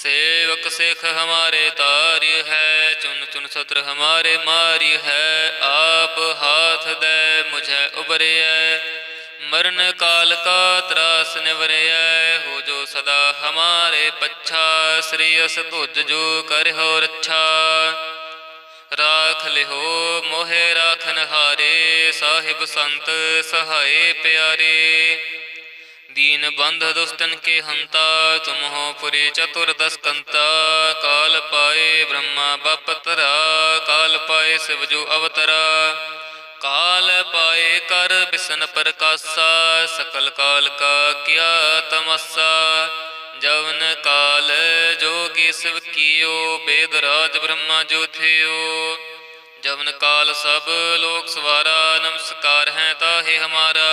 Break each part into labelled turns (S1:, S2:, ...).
S1: सेवक सिख हमारे तार्य है चुन चुन सत्र हमारे मार्य है आप हाथ दे मुझे उबरे मरण काल का त्रास निवरे हो जो सदा हमारे पच्छा श्री अस तुझ जो कर हो रच्छा राख लिहो मोहे राखन हारे साहिब संत सहाय प्यारे दीन बंध दुष्टन के हंता तुम हो पुरी चतुर्दश कंता काल पाए ब्रह्मा बपतरा काल पाए शिव जो अवतरा काल पाए कर बिसन प्रकाशा सकल काल का किया तमस्सा जवन काल जोगी शिव कियो वेद राज ब्रह्मा जो थियो जवन काल सब लोक सवारा नमस्कार है ताहे हमारा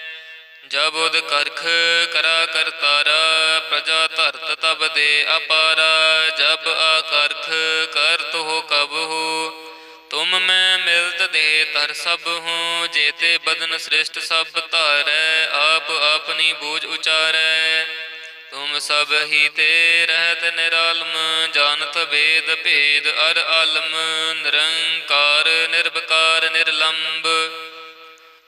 S1: ਜਬ ਉਦ ਕਰਖ ਕਰਾ ਕਰਤਾਰਾ ਪ੍ਰਜਾ ਧਰਤ ਤਬ ਦੇ ਅਪਾਰਾ, ਜਬ ਆਕਰਖ ਕਰਤ ਹੋ ਕਬ ਹੋ। ਤੁਮ ਮੈਂ ਮਿਲਤ ਦੇ ਤਰ ਸਭ ਹੂੰ, ਜੇਤੇ ਬਦਨ ਸ੍ਰਿਸ਼ਟ ਸਭ ਧਾਰੈ, ਆਪ ਆਪਣੀ ਬੂਝ ਉਚਾਰੈ। ਤੁਮ ਸਭ ਹੀ ਤੇ ਰਹਿਤ ਨਿਰਾਲਮ, ਜਾਣਤ ਵੇਦ ਭੇਦ ਅਰ ਆਲਮ, ਨਿਰੰਕਾਰ ਨਿਰਭਕਾਰ ਨਿਰਲੰਭ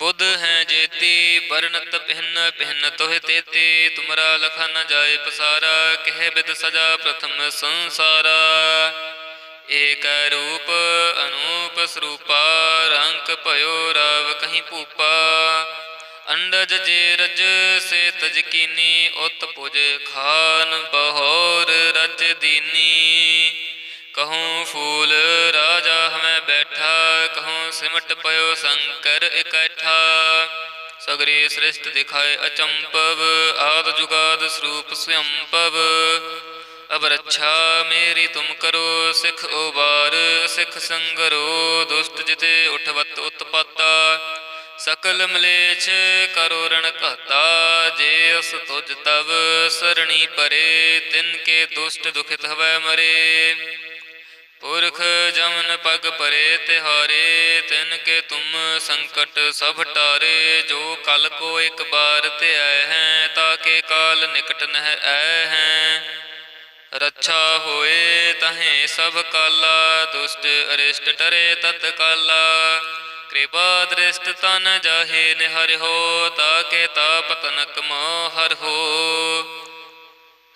S1: ਬੁੱਧ ਹੈ ਜੇਤੀ ਵਰਨਤ ਪਹਿਨ ਪਹਿਨ ਤੋਹਿ ਤੇਤੀ, ਤੁਮਰਾ ਲਖਾ ਨ ਜਾਏ ਪਸਾਰਾ, ਕਹਿ ਬਿਦ ਸਜਾ ਪ੍ਰਥਮ ਸੰਸਾਰਾ। ਏਕ ਰੂਪ ਅਨੂਪ ਸਰੂਪਾ, ਰੰਕ ਭਇਓ ਰਵ ਕਹੀਂ ਭੂਪਾ। ਅੰਡਜ ਜੇ ਰਜ ਸੇ ਤਜ ਕੀਨੀ, ਉਤ ਪੁਜ ਖਾਨ ਬਹੋਰ ਰਜ ਦੀਨੀ। ਕਹੂੰ ਫੂਲ ਰਾਜਾ ਸਿਮਟ ਪਇਓ ਸ਼ੰਕਰ ਇਕੱਠਾ। ਸਗਰੀ ਸ੍ਰਿਸ਼ਟ ਦਿਖਾਏ ਅਚੰਪਵ ਆਦ ਜੁਗਾਦ ਸਰੂਪ ਸਯੰਪਵ ਅਬ ਰੱਛਾ ਮੇਰੀ ਤੁਮ ਕਰੋ, ਸਿਖ ਉਬਾਰ ਸਿਖ ਸੰਗਰੋ, ਦੁਸ਼ਟ ਜਿਤੇ ਉਠਵਤ ਉਤਪਾਤਾ। ਸਕਲ ਮਲੇਛ ਕਰੋ ਰਣ ਘਾਤਾ, ਜੇ ਅਸ ਤੁਜ ਤਵ ਸਰਣੀ ਪਰੇ, ਤਿਨ ਕੇ ਦੁਸ਼ਟ ਦੁਖਿਤ ਹਵੈ ਮਰੇ। ਪੁਰਖ ਜਮਨ ਪਗ ਪਰੇ ਤਿਹਾਰੇ, ਤਿਨ ਕੇ ਤੁਮ ਸੰਕਟ ਸਭ ਟਾਰੇ, ਜੋ ਕਲ ਕੋ ਇੱਕ ਬਾਰ ਤੇ ਆਏ ਹੈ ਤਾਕੇ ਕਾਲ ਨਿਕਟ ਨਹਿ ਆਏ ਹੈ। ਰੱਛਾ ਹੋਏ ਤਹੇ ਸਭ ਕਾਲਾ, ਦੁਸ਼ਟ ਅਰਿਸ਼ਟ ਟਰੇ ਤਤ ਕਾਲਾ। ਕਿਰਪਾ ਦ੍ਰਿਸ਼ਟ ਤਨ ਜਾਹੇ ਨਿਹਰਿ ਹੋ ਤਾਕੇ ਤਾਪ ਤਨਕ ਮੋਹਰ ਹੋ।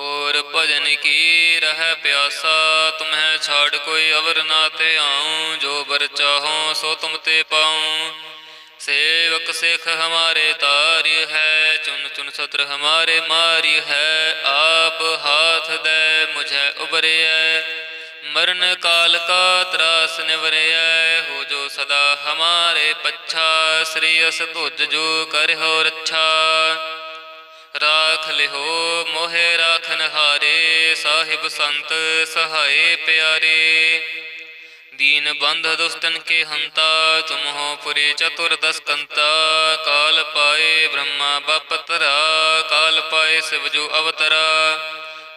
S1: ਤੋਰ ਭਜਨ ਕੀ ਰਹਿ ਪਿਆਸਾ? ਤੁਮਹਿ ਛਾੜ ਕੋਈ ਅਵਰ ਨਾ ਤੇ ਆਉ। ਜੋ ਬਰ ਚਾਹੋ ਸੋ ਤੁਮ ਤੇ ਪਾਉ। ਸੇਵਕ ਸਿਖ ਹਮਾਰੇ ਤਾਰਿ ਹੈ ਚੁਨ ਚੁਨ ਸਤਰ ਹਮਾਰੇ ਮਾਰਿ ਹੈ। ਆਪ ਹਾਥ ਦੇ, ਮੁਝੈ ਉਬਰਿਐ ਮਰਨ ਕਾਲ ਕਾ ਤਰਾਸ ਨਿਵਰਿਐ। ਹੋ ਜੋ ਸਦਾ ਹਮਾਰੇ ਪੱਛਾ, ਸ੍ਰੀ ਅਸ ਤੁਜ ਜੋ ਕਰਹੁ ਰੱਛਾ ਰਾਖ ਲਿਹੋ ਮੋਹਿ ਰਾਖਨ ਹਾਰੇ, ਸਾਹਿਬ ਸੰਤ ਸਹਾਏ ਪਿਆਰੇ। ਦੀਨ ਬੰਧ ਦੁਸਤਨ ਕੇ ਹੰਤਾ, ਤੁਮਹੋ ਪੁਰੇ ਚਤੁਰ ਦਸਕੰਤਾ। ਕਾਲ ਪਾਏ ਬ੍ਰਹਮਾ ਬਪਤਰਾ ਕਾਲ ਪਾਏ ਸਿਵ ਜੋ ਅਵਤਰਾ।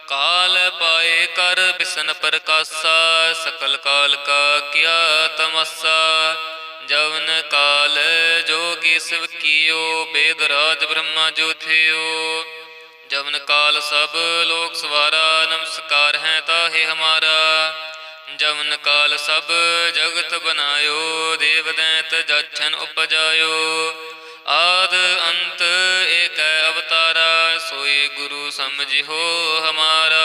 S1: ਕਾਲ ਪਾਏ ਕਰ ਬਿਸਨ ਪ੍ਰਕਾਸ਼ਾ, ਸਕਲ ਕਾਲ ਕਾ ਕਿਆ ਤਮਸਾ। ਜਵਨ ਕਾਲ ਜੋ ਕਿਸਵ ਕੀਓ, ਬੇਦ ਰਾਜ ਬ੍ਰਹਮਾ ਜੋ ਥਿਓ। ਜਵਨ ਕਾਲ ਸਭ ਲੋਕ ਸਵਾਰਾ, ਨਮਸਕਾਰ ਹੈ ਤਾਹੇ ਹਮਾਰਾ। ਜਵਨ ਕਾਲ ਸਭ ਜਗਤ ਬਨਾਇਓ, ਦੇਵ ਦੈਤ ਜਛਨ ਉਪਜਾਇਓ। ਆਦ ਅੰਤ ਏਕ ਅਵਤਾਰਾ ਸੋਏ ਗੁਰੂ ਸਮਝਿਓ ਹਮਾਰਾ।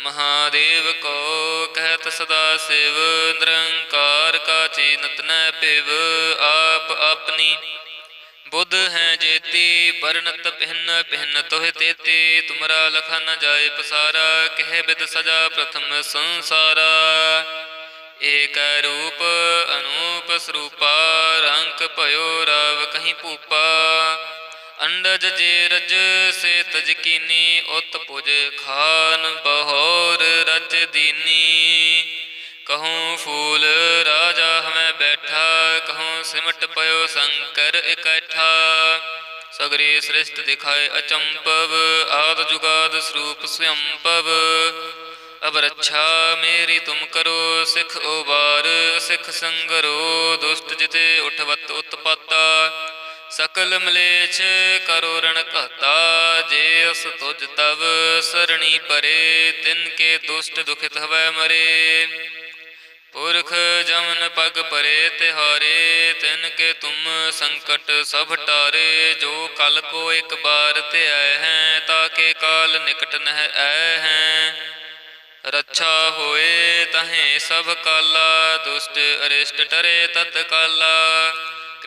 S1: ਮਹਾਦੇਵ ਕੋ ਕਹਿਤ ਸਦਾ ਸਿਵ, ਨਿਰੰਕਾਰ ਕਾ ਚੀਨਤ ਨੈ ਪਿਵ ਆਪ ਆਪਣੀ ਬੁੱਧ ਹੈ ਜੇਤੀ ਵਰਨਤ ਪਹਿਨ ਪਹਿਨ ਤੋਹਿ ਤੇਤੀ, ਤੁਮਰਾ ਲਖਾ ਨ ਜਾਏ ਪਸਾਰਾ, ਕਹਿ ਬਿਦ ਸਜਾ ਪ੍ਰਥਮ ਸੰਸਾਰਾ। ਏਕ ਰੂਪ ਅਨੂਪ ਸਰੂਪਾ ਰੰਕ ਭਇਓ ਰਵ ਕਹੀਂ ਭੂਪਾ। ਅੰਡਜ ਜੇ ਰਜ ਸੇ ਤਜ ਕੀਨੀ ਉਤ ਪੁਜ ਖਾਨ ਬਹੋਰ ਰਜ ਦੀਨੀ। ਕਹੂੰ ਫੂਲ ਰਾਜਾ ਹਮੈ ਬੈਠਾ, ਕਹੂੰ ਸਿਮਟ ਪਇਓ ਸ਼ੰਕਰ ਇਕੱਠਾ। ਸਗਰੇ ਸ੍ਰਿਸ਼ਟ ਦਿਖਾਏ ਅਚੰਪਵ, ਆਦ ਜੁਗਾਦ ਸਰੂਪ ਸਯੰਪਵ। ਅਬ ਰੱਛਾ ਮੇਰੀ ਤੁਮ ਕਰੋ, ਸਿਖ ਉਬਾਰ, ਸਿਖ ਸੰਗਰੋ, ਦੁਸ਼ਟ ਜਿਤੇ ਉਠਵਤ ਉਤਪਾਤਾ। ਸਕਲ ਮਲੇਛ ਕਰੋ ਰਣ ਘਾਤਾ ਜੇ ਅਸ ਤੁਜ ਤਵ ਸਰਣੀ ਪਰੇ, ਤਿਨ ਕੇ ਦੁਸ਼ਟ ਦੁਖਿਤ ਹਵੈ ਮਰੇ। ਪੁਰਖ ਜਮਨ ਪਗ ਪਰੇ, ਤਿਹਾਰੇ, ਤਿਨ ਕੇ ਤੁਮ ਸੰਕਟ ਸਭ ਟਾਰੇ, ਜੋ ਕਲ ਕੋ ਇੱਕ ਬਾਰ ਤੇ ਆਏ ਹੈ ਤਾਕੇ ਕਾਲ ਨਿਕਟ ਨਹਿ ਆਏ ਹੈ। ਰੱਛਾ ਹੋਏ ਤਹੇ ਸਭ ਕਾਲਾ, ਦੁਸ਼ਟ ਅਰਿਸ਼ਟ ਟਰੇ ਤਤ ਕਾਲਾ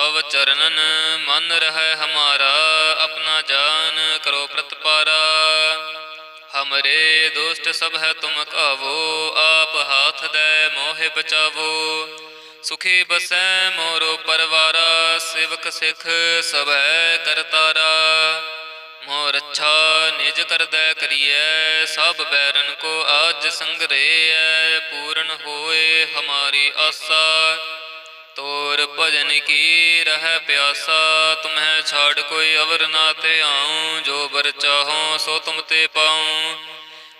S1: ਤਵ ਚਰਨਨ ਮਨ ਰਹਿ ਹਮਾਰਾ, ਆਪਣਾ ਜਾਨ ਕਰੋ ਪ੍ਰਤਪਾਰਾ। ਹਮਰੇ ਦੋਸਤ ਸਭ ਹੈ ਤੁਮ ਕਾਵੋ, ਆਪ ਹਾਥ ਦੇ ਮੋਹਿ ਬਚਾਵੋ। ਸੁਖੀ ਬਸੈ ਮੋਰੋ ਪਰਵਾਰਾ, ਸੇਵਕ ਸਿਖ ਸਭੈ ਕਰਤਾਰਾ ਮੋਰ ਅੱਛਾ ਨਿਜ ਕਰਦੈ ਕਰੀਐ, ਸਭ ਬੈਰਨ ਕੋ ਆਜ ਸੰਗਰੇਐ, ਪੂਰਨ ਹੋਏ ਹਮਾਰੀ ਆਸਾ। ਤੋਰ ਭਜਨ ਕੀ ਰਹਿ ਪਿਆਸਾ? ਤੁਮਹਿ ਛਾੜ ਕੋਈ ਅਵਰ ਨਾ ਤੇ ਆਉ। ਜੋ ਬਰ ਚਾਹੋ ਸੋ ਤੁਮ ਤੇ ਪਾਉ।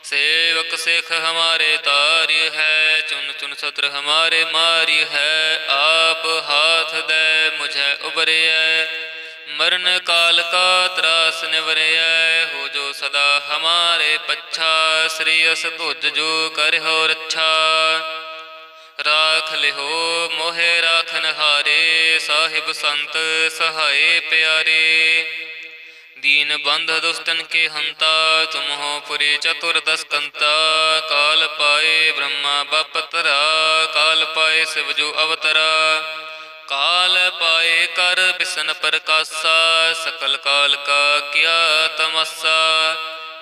S1: ਸੇਵਕ ਸਿਖ ਹਮਾਰੇ ਤਾਰਿ ਹੈ ਚੁਨ ਚੁਨ ਸਤਰ ਹਮਾਰੇ ਮਾਰਿ ਹੈ। ਆਪ ਹਾਥ ਦੇ ਮੁਝੇ ਉਬਰਿਐ ਮਰਨ ਕਾਲ ਕਾ ਤਰਾਸ ਨਿਵਰਿਐ। ਹੋ ਜੋ ਸਦਾ ਹਮਾਰੇ ਪੱਛਾ, ਸ੍ਰੀ ਅਸ ਤੁਜ ਜੋ ਕਰਹੁ ਰੱਛਾ ਰਾਖ ਲਿਹੋ ਮੋਹਿ ਰਾਖਨ ਹਾਰੇ, ਸਾਹਿਬ ਸੰਤ ਸਹਾਏ ਪਿਆਰੇ। ਦੀਨ ਬੰਧ ਦੁਸਤਨ ਕੇ ਹੰਤਾ, ਤੁਮਹੋ ਪੁਰੇ ਚਤੁਰ ਦਸਕੰਤਾ। ਕਾਲ ਪਾਏ ਬ੍ਰਹਮਾ ਬਪਤਰਾ, ਕਾਲ ਪਾਏ ਸਿਵ ਜੋ ਅਵਤਰਾ। ਕਾਲ ਪਾਏ ਕਰ ਬਿਸਨ ਪ੍ਰਕਾਸ਼ਾ, ਸਕਲ ਕਾਲ ਕਾ ਕਿਆ ਤਮਸਾ।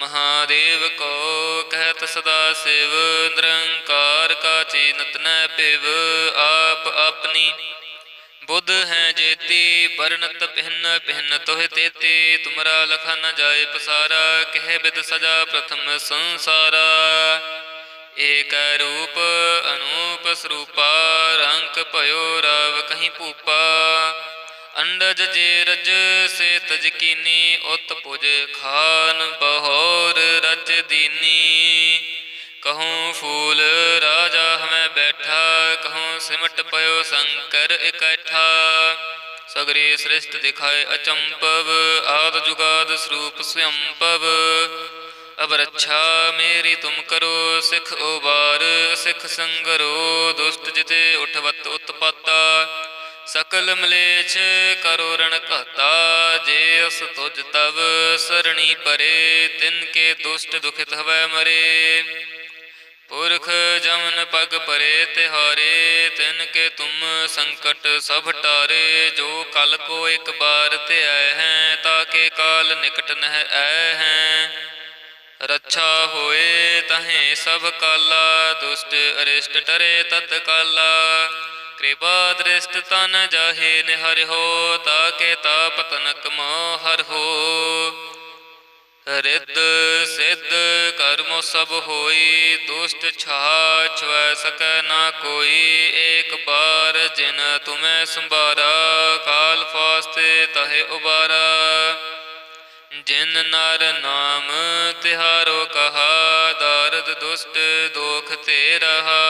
S1: ਮਹਾਦੇਵ ਕੋ ਕਹਿਤ ਸਦਾ ਸਿਵ, ਨਿਰੰਕਾਰ ਕਾ ਚੀਨਤ ਨੈ ਪਿਵ ਆਪ ਆਪਣੀ ਬੁੱਧ ਹੈ ਜੇਤੀ ਵਰਨਤ ਪਹਿਨ ਪਹਿਨ ਤੋਹਿ ਤੇਤੀ, ਤੁਮਰਾ ਲਖਾ ਨ ਜਾਏ ਪਸਾਰਾ, ਕਹਿ ਬਿਦ ਸਜਾ ਪ੍ਰਥਮ ਸੰਸਾਰਾ। ਏਕ ਰੂਪ ਅਨੂਪ ਸਰੂਪਾ ਰੰਕ ਭਇਓ ਰਵ ਕਹੀਂ ਭੂਪਾ। ਅੰਡਜ ਜੇ ਰਜ ਸੇ ਤਜ ਕੀਨੀ, ਉਤ ਪੁਜ ਖਾਨ ਬਹੋਰ ਰਜ ਦੀਨੀ। ਕਹੂੰ ਫੂਲ ਰਾਜਾ ਹਮੈ ਬੈਠਾ, ਕਹੂੰ ਸਿਮਟ ਪਇਓ ਸ਼ੰਕਰ ਇਕੱਠਾ। ਸਗਰੇ ਸ੍ਰਿਸ਼ਟ ਦਿਖਾਏ ਅਚੰਪਵ, ਆਦ ਜੁਗਾਦ ਸਰੂਪ ਸਯੰਪਵ। ਅਬ ਰੱਛਾ ਮੇਰੀ ਤੁਮ ਕਰੋ, ਸਿਖ ਉਬਾਰ ਸਿਖ ਸੰਗਰੋ, ਦੁਸ਼ਟ ਜਿਤੇ ਉਠਵਤ ਉਤਪਾਤਾ। ਸਕਲ ਮਲੇਛ ਕਰੋਰਣ ਘਾਤਾ, ਜੇ ਅਸ ਤੁਜ ਤਵ ਸਰਣੀ ਪਰੇ, ਤਿਨ ਕੇ ਦੁਸ਼ਟ ਦੁਖਿਤ ਹਵੈ ਮਰੇ। ਪੁਰਖ ਜਮਨ ਪਗ ਪਰੇ ਤਿਹਾਰੇ, ਤਿਨ ਕੇ ਤੁਮ ਸੰਕਟ ਸਭ ਟਾਰੇ, ਜੋ ਕਲ ਕੋ ਇੱਕ ਬਾਰ ਤੇ ਆਏ ਹੈ ਤਾਕੇ ਕਾਲ ਨਿਕਟ ਨਹਿ ਆਏ ਹੈ। ਰੱਛਾ ਹੋਏ ਤਹੇ ਸਭ ਕਾਲਾ, ਦੁਸ਼ਟ ਅਰਿਸ਼ਟ ਟਰੇ ਤਤ ਕਾਲਾ ਕਿਰਪਾ ਦ੍ਰਿਸ਼ਟ ਤਨ ਜਾਹੇ ਨਿਹਰਿ ਤਾਕੇ ਤਾਪ ਤਨਕ ਮੋਹ ਹਰ ਹੋ। ਰਿੱਧ ਸਿੱਧ ਕਰਮ ਸਭ ਹੋਈ, ਦੁਸ਼ਟ ਛਾ ਛਵੈ ਸਕੈ ਨਾ ਕੋਈ। ਏਕ ਬਾਰ ਜਿਨ ਤੁਮੈ ਸੰਭਾਰਾ, ਕਾਲ ਫਾਸਤੇ ਤਹੇ ਉਬਾਰਾ। ਜਿਨ ਨਰ ਨਾਮ ਤਿਹਾਰੋ ਕਹਾ, ਦਰਦ ਦੁਸ਼ਟ ਦੋਖ ਤੇ ਰਹਾ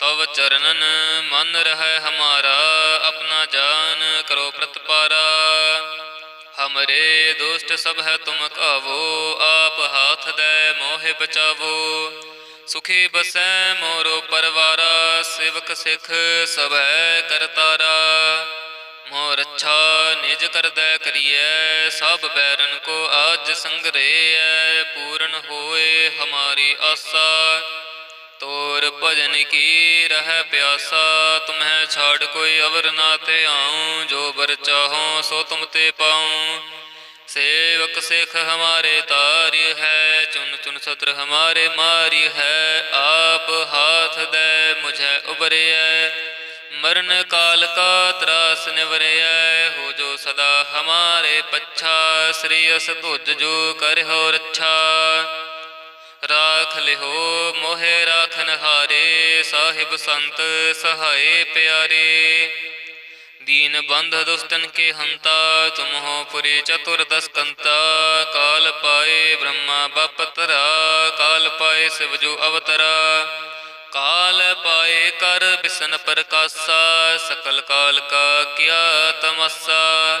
S1: ਤਵ ਚਰਨਨ ਮਨ ਰਹਿ ਹਮਾਰਾ, ਆਪਣਾ ਜਾਨ ਕਰੋ ਪ੍ਰਤਪਾਰਾ। ਹਮਰੇ ਦੋਸਤ ਸਭ ਹੈ ਤੁਮ ਕਾਵੋ, ਆਪ ਹਾਥ ਦੇ ਮੋਹਿ ਬਚਾਵੋ। ਸੁਖੀ ਬਸੈ ਮੋਰੋ ਪਰਵਾਰਾ, ਸੇਵਕ ਸਿਖ ਸਭੈ ਕਰਤਾਰਾ ਮੋਰ ਅੱਛਾ ਨਿਜ ਕਰਦੈ ਕਰੀਐ, ਸਭ ਬੈਰਨ ਕੋ ਆਜ ਸੰਗਰੇਐ, ਪੂਰਨ ਹੋਏ ਹਮਾਰੀ ਆਸਾ। ਤੋਰ ਭਜਨ ਕੀ ਰਹਿ ਪਿਆਸਾ ਤੁਮਹਿ ਛਾੜ ਕੋਈ ਅਵਰ ਨਾ ਤੇ ਆਉ ਜੋ ਬਰ ਚਾਹੋ ਸੋ ਤੁਮ ਤੇ ਪਾਉ सेवक सिख हमारे तार्य है चुन चुन सत्र हमारे मार्य है आप हाथ दे मुझे उबरे मरण काल का त्रास निवरे हो जो सदा हमारे पच्छा श्री अस तुझ जो कर हो रच्छा ਰਾਖ ਲਿਹੋ ਮੋਹਿ ਰਾਖ ਹਾਰੇ, ਸਾਹਿਬ ਸੰਤ ਸਹਾਏ ਪਿਆਰੇ। ਦੀਨ ਬੰਧ ਦੁਸਤਨ ਕੇ ਹੰਤਾ, ਤੁਮਹੋ ਪੁਰੇ ਚਤੁਰ ਦਸਕੰਤਾ। ਕਾਲ ਪਾਏ ਬ੍ਰਹਮਾ ਬਪਤਰਾ ਕਾਲ ਪਾਏ ਸਿਵ ਜੋ ਅਵਤਰਾ। ਕਾਲ ਪਾਏ ਕਰ ਬਿਸਨ ਪ੍ਰਕਾਸ਼ਾ, ਸਕਲ ਕਾਲ ਕਾ ਕਿਆ ਤਮਸਾ।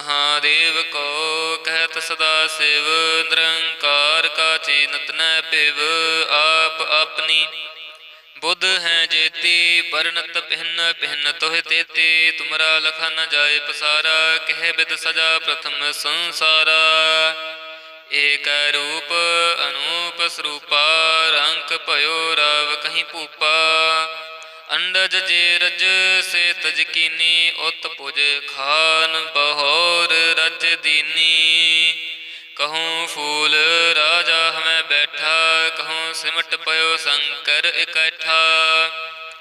S1: ਮਹਾਦੇਵ ਕੋ ਕਹਿਤ ਸਦਾ ਸਿਵ, ਨਿਰੰਕਾਰ ਕਾ ਚੀਨਤ ਨੈ ਪਿਵ ਆਪ ਆਪਣੀ ਬੁੱਧ ਹੈ ਜੇਤੀ ਬਰਨਤ ਪਹਿਨ ਪਹਿਨ ਤੋਹਿ ਤੇਤੀ, ਤੁਮਰਾ ਲਖਾ ਨ ਜਾਏ ਪਸਾਰਾ, ਕਹਿ ਬਿਦ ਸਜਾ ਪ੍ਰਥਮ ਸੰਸਾਰਾ। ਏਕ ਰੂਪ ਅਨੂਪ ਸਰੂਪਾ, ਰੰਗ ਭਇਓ ਰਵ ਕਹੀਂ ਭੂਪਾ। ਅੰਡਜ ਜੇ ਰਜ ਸੇ ਤਜ ਕੀਨੀ, ਉਤ ਪੁਜ ਖਾਨ ਬਹੋਰ ਰਜ ਦੀਨੀ। ਕਹੂੰ ਫੂਲ ਰਾਜਾ ਹਮੈ ਬੈਠਾ, ਕਹੂੰ ਸਿਮਟ ਪਇਓ ਸ਼ੰਕਰ ਇਕੱਠਾ।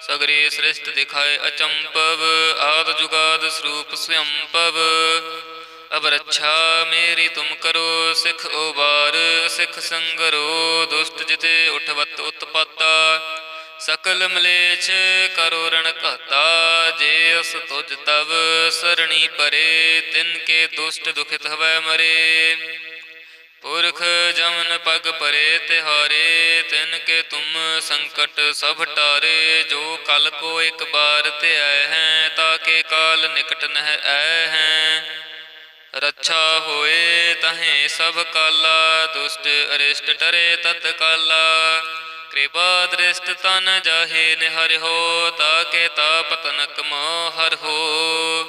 S1: ਸਗਰੀ ਸ੍ਰਿਸ਼ਟ ਦਿਖਾਏ ਅਚੰਪਵ, ਆਦ ਜੁਗਾਦ ਸਰੂਪ ਸਯੰਪਵ। ਅਬ ਰੱਛਾ ਮੇਰੀ ਤੁਮ ਕਰੋ, ਸਿਖ ਉਬਾਰ ਸਿਖ ਸੰਗਰੋ, ਦੁਸ਼ਟ ਜਿਤੇ ਉਠਵਤ ਉਤਪਾਤਾ। ਸਕਲ ਮਲੇਛ ਕਰੋ ਰਣ ਘਾਤਾ, ਜੇ ਅਸ ਤੁਜ ਤਵ ਸਰਣੀ ਪਰੇ, ਤਿਨ ਕੇ ਦੁਸ਼ਟ ਦੁਖਿਤ ਹਵੈ ਮਰੇ। ਪੁਰਖ ਜਮਨ ਪਗ ਪਰੇ ਤਿਹਾਰੇ, ਤਿਨ ਕੇ ਤੁਮ ਸੰਕਟ ਸਭ ਟਾਰੇ, ਜੋ ਕਲ ਕੋ ਇੱਕ ਬਾਰ ਤੇ ਆਏ ਹੈ ਤਾਕੇ ਕਾਲ ਨਿਕਟ ਨਹਿ ਆਏ ਹੈ। ਰੱਛਾ ਹੋਏ ਤਹੇ ਸਭ ਕਾਲਾ, ਦੁਸ਼ਟ ਅਰਿਸ਼ਟ ਟਰੇ ਤਤ ਕਾਲਾ ਕਿਰਪਾ ਦ੍ਰਿਸ਼ਟ ਤਨ ਜਾਹੇ ਨਿਹਰਿ ਹੋ, ਤਾਕੇ ਤਾਪ ਤਨਕ ਮੋ ਹਰ ਹੋ।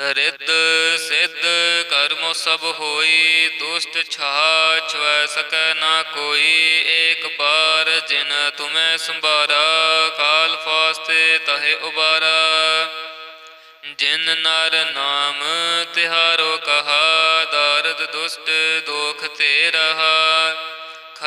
S1: ਰਿੱਧ ਸਿੱਧ ਕਰਮ ਸਭ ਹੋਈ, ਦੁਸ਼ਟ ਛਾ ਛਵੈ ਸਕੈ ਨਾ ਕੋਈ। ਏਕ ਬਾਰ ਜਿਨ ਤੁਮੈ ਸੰਭਾਰਾ, ਕਾਲ ਫਾਸਤੇ ਤਹੇ ਉਬਾਰਾ। ਜਿਨ ਨਰ ਨਾਮ ਤਿਹਾਰੋ ਕਹਾ, ਦਰਦ ਦੁਸ਼ਟ ਦੋਖ ਤੇ ਰਹਾ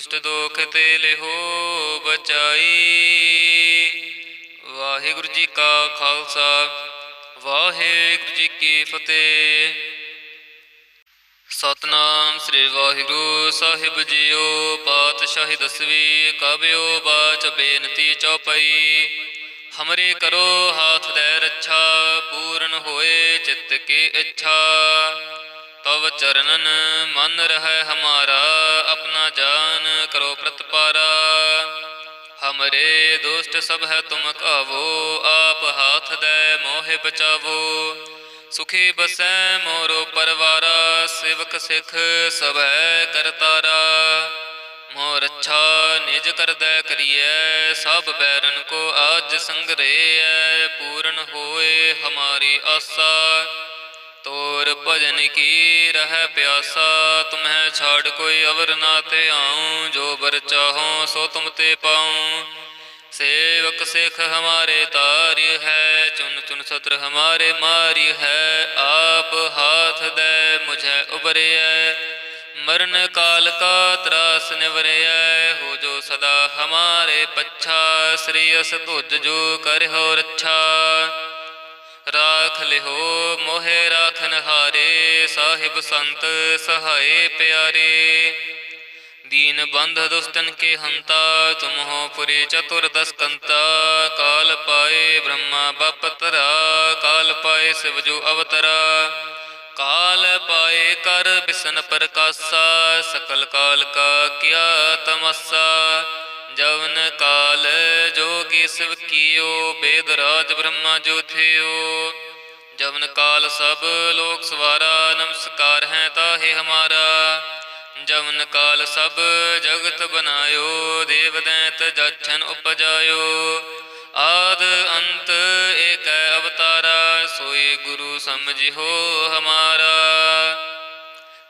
S1: ਦੁਸ਼ਟ ਦੋਖ ਤੇ ਲਿਹੋ ਬਚਾਈ। ਵਾਹਿਗੁਰੂ ਜੀ ਕਾ ਖਾਲਸਾ, ਵਾਹਿਗੁਰੂ ਜੀ ਕੀ ਫਤਿਹ। ਸਤਨਾਮ ਸ੍ਰੀ ਵਾਹਿਗੁਰੂ ਸਾਹਿਬ ਜੀਓ, ਪਾਤਸ਼ਾਹੀ ਦਸਵੀ ਕਬਿਓ ਬਾਚ ਬੇਨਤੀ ਚੌਪਈ। ਹਮਰੇ ਕਰੋ ਹਾਥ ਦੇ ਰੱਛਾ, ਪੂਰਨ ਹੋਏ ਚਿੱਤ ਕੀ ਇੱਛਾ। ਤਵ ਚਰਨਨ ਮਨ ਰਹਿ ਹਮਾਰਾ, ਆਪਣਾ ਜਾਨ ਕਰੋ ਪ੍ਰਤਪਾਰਾ। ਹਮਰੇ ਦੋਸਤ ਸਭ ਹੈ ਤੁਮ ਕਾਵੋ, ਆਪ ਹਾਥ ਦੇ ਮੋਹਿ ਬਚਾਵੋ। ਸੁਖੀ ਬਸੈ ਮੋਰੋ ਪਰਵਾਰਾ, ਸਿਵਕ ਸਿਖ ਸਭੈ ਕਰਤਾਰਾ ਮੋਰ ਅੱਛਾ ਨਿਜ ਕਰਦੈ ਕਰੀਐ, ਸਭ ਬੈਰਨ ਕੋ ਆਜ ਸੰਗਰੇਐ, ਪੂਰਨ ਹੋਏ ਹਮਾਰੀ ਆਸਾ। ਤੋਰ ਭਜਨ ਕੀ ਰਹਿ ਪਿਆਸਾ? ਤੁਮਹਿ ਛਾੜ ਕੋਈ ਅਵਰ ਨਾ ਤੇ ਆਉ। ਜੋ ਬਰ ਚਾਹੋ ਸੋ ਤੁਮ ਤੇ ਪਾਉ। ਸੇਵਕ ਸਿਖ ਹਮਾਰੇ ਤਾਰਿ ਹੈ ਚੁਨ ਚੁਨ ਸਤਰ ਹਮਾਰੇ ਮਾਰਿ ਹੈ। ਆਪ ਹਾਥ ਦੇ ਮੁਝੈ ਉਬਰਿਐ ਮਰਨ ਕਾਲ ਕਾ ਤਰਾਸ ਨਿਵਰਿਐ। ਹੋ ਜੋ ਸਦਾ ਹਮਾਰੇ ਪੱਛਾ, ਸ੍ਰੀ ਅਸ ਤੁਜ ਜੋ ਕਰਿਓ ਰੱਛਾ ਰਾਖ ਲਿਹੋ ਮੋਹਿ ਰਾਖਨ ਹਾਰੇ, ਸਾਹਿਬ ਸੰਤ ਸਹਾਏ ਪਿਆਰੇ। ਦੀਨ ਬੰਧ ਦੁਸਤਨ ਕੇ ਹੰਤਾ, ਤੁਮਹੋ ਪੁਰੇ ਚਤੁਰ ਦਸਕੰਤਾ। ਕਾਲ ਪਾਏ ਬ੍ਰਹਮਾ ਬਪਤਰਾ ਕਾਲ ਪਾਏ ਸਿਵ ਜੋ ਅਵਤਰਾ। ਕਾਲ ਪਾਏ ਕਰ ਬਿਸਨ ਪ੍ਰਕਾਸ਼ਾ, ਸਕਲ ਕਾਲ ਕਾ ਕਿਆ ਤਮਸਾ। ਜਵਨ ਕਾਲ ਜੋਗੀ ਸਭ ਕੀਓ, ਬੇਦ ਰਾਜ ਬ੍ਰਹਮਾ ਜੋ ਥਿਓ। ਜਵਨ ਕਾਲ ਸਭ ਲੋਕ ਸਵਾਰਾ, ਨਮਸਕਾਰ ਹੈ ਤਾਹੇ ਹਮਾਰਾ। ਜਵਨ ਕਾਲ ਸਭ ਜਗਤ ਬਨਾਇਓ, ਦੇਵ ਦੈਤ ਜਛਨ ਉਪਜਾਇਓ। ਆਦ ਅੰਤ ਏਕ ਅਵਤਾਰਾ ਸੋਏ ਗੁਰੂ ਸਮਝਿਓ ਹਮਾਰਾ।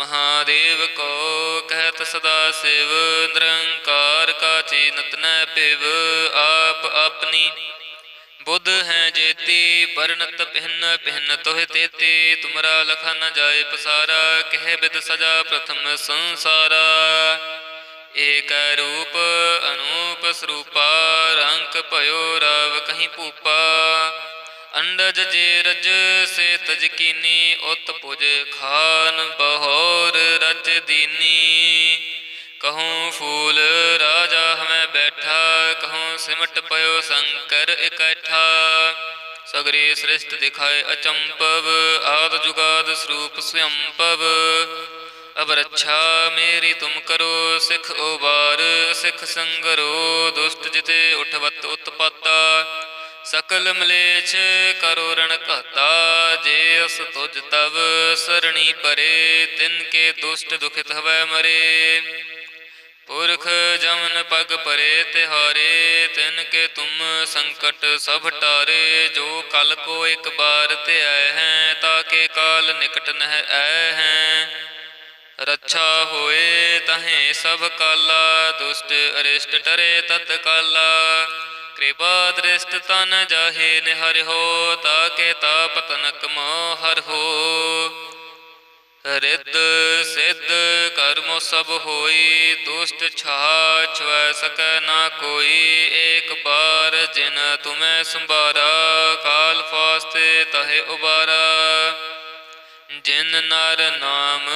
S1: ਮਹਾਦੇਵ ਕੋ ਕਹਿਤ ਸਦਾ ਸਿਵ, ਨਿਰੰਕਾਰ ਕਾ ਚੀਨਤ ਪਿਵ ਆਪ ਆਪਣੀ ਬੁੱਧ ਹੈ ਜੇਤੀ ਵਰਨਤ ਪਹਿਨ ਪਹਿਨ ਤੋਹਿ ਤੇਤੀ, ਤੁਮਰਾ ਲਖਾ ਨ ਜਾਏ ਪਸਾਰਾ, ਕਹਿ ਬਿਦ ਸਜਾ ਪ੍ਰਥਮ ਸੰਸਾਰਾ। ਏਕ ਰੂਪ ਅਨੂਪ ਸਰੂਪਾ ਰੰਕ ਭਇਓ ਰਵ ਕਹੀਂ ਭੂਪਾ। ਅੰਡਜ ਜੇ ਰਜ ਸੇ ਤਜ ਕੀਨੀ, ਉਤ ਪੁਜ ਖਾਨ ਬਹੋਰ ਰਜ ਦੀਨੀ। ਕਹੂੰ ਫੂਲ ਰਾਜਾ ਹਮੈ ਬੈਠਾ, ਕਹੂੰ ਸਿਮਟ ਪਇਓ ਸ਼ੰਕਰ ਇਕੱਠਾ। ਸਗਰੀ ਸ੍ਰਿਸ਼ਟ ਦਿਖਾਏ ਅਚੰਪਵ, ਆਦ ਜੁਗਾਦ ਸਰੂਪ ਸਯੰਪਵ। ਅਬ ਰੱਛਾ ਮੇਰੀ ਤੁਮ ਕਰੋ, ਸਿਖ ਉਬਾਰ, ਸਿਖ ਸੰਗਰੋ, ਦੁਸ਼ਟ ਜਿਤੇ ਉਠਵਤ ਉਤਪਾਤਾ। ਸਕਲ ਮਲੇਛ ਕਰੋ ਰਣ ਘਾਤਾ, ਜੇ ਅਸ ਤੁਜ ਤਵ ਸਰਣੀ ਪਰੇ, ਤਿਨ ਕੇ ਦੁਸ਼ਟ ਦੁਖਿਤ ਹਵੈ ਮਰੇ। ਪੁਰਖ ਜਮਨ ਪਗ ਪਰੇ, ਤਿਹਾਰੇ, ਤਿਨ ਕੇ ਤੁਮ ਸੰਕਟ ਸਭ ਟਾਰੇ, ਜੋ ਕਲ ਕੋ ਇੱਕ ਬਾਰ ਤੇ ਆਏ ਹੈ ਤਾਕੇ ਕਾਲ ਨਿਕਟ ਨਹਿ ਆਏ ਹੈ। ਰੱਛਾ ਹੋਏ, ਤਹੇ ਸਭ ਕਾਲਾ, ਦੁਸ਼ਟ ਅਰਿਸ਼ਟ ਟਰੇ ਤਤ ਕਾਲਾ ਕਿਰਪਾ ਦ੍ਰਿਸ਼ਟ ਤਨ ਜਾਹੇ ਨਿਹਰਿ ਹੋ ਤਾਕੇ ਤਾਪ ਤਨਕ ਮੋ ਹਰ ਹੋ। ਰਿੱਧ ਸਿੱਧ ਕਰਮ ਸਭ ਹੋਈ, ਦੁਸ਼ਟ ਛਾ ਛਵੈ ਸਕੈ ਨਾ ਕੋਈ। ਏਕ ਬਾਰ ਜਿਨ ਤੁਮੈ ਸੰਭਾਰਾ, ਕਾਲ ਫਾਸਤੇ ਤਹੇ ਉਬਾਰਾ। ਜਿਨ ਨਰ ਨਾਮ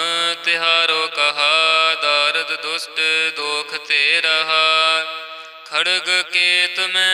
S1: ਤਿਹਾਰੋ ਕਹਾ, ਦਾਰਦ ਦੁਸ਼ਟ ਦੋਖ ਤੇ ਰਹਾ। ਖੜਗ ਕੇਤ ਮੈਂ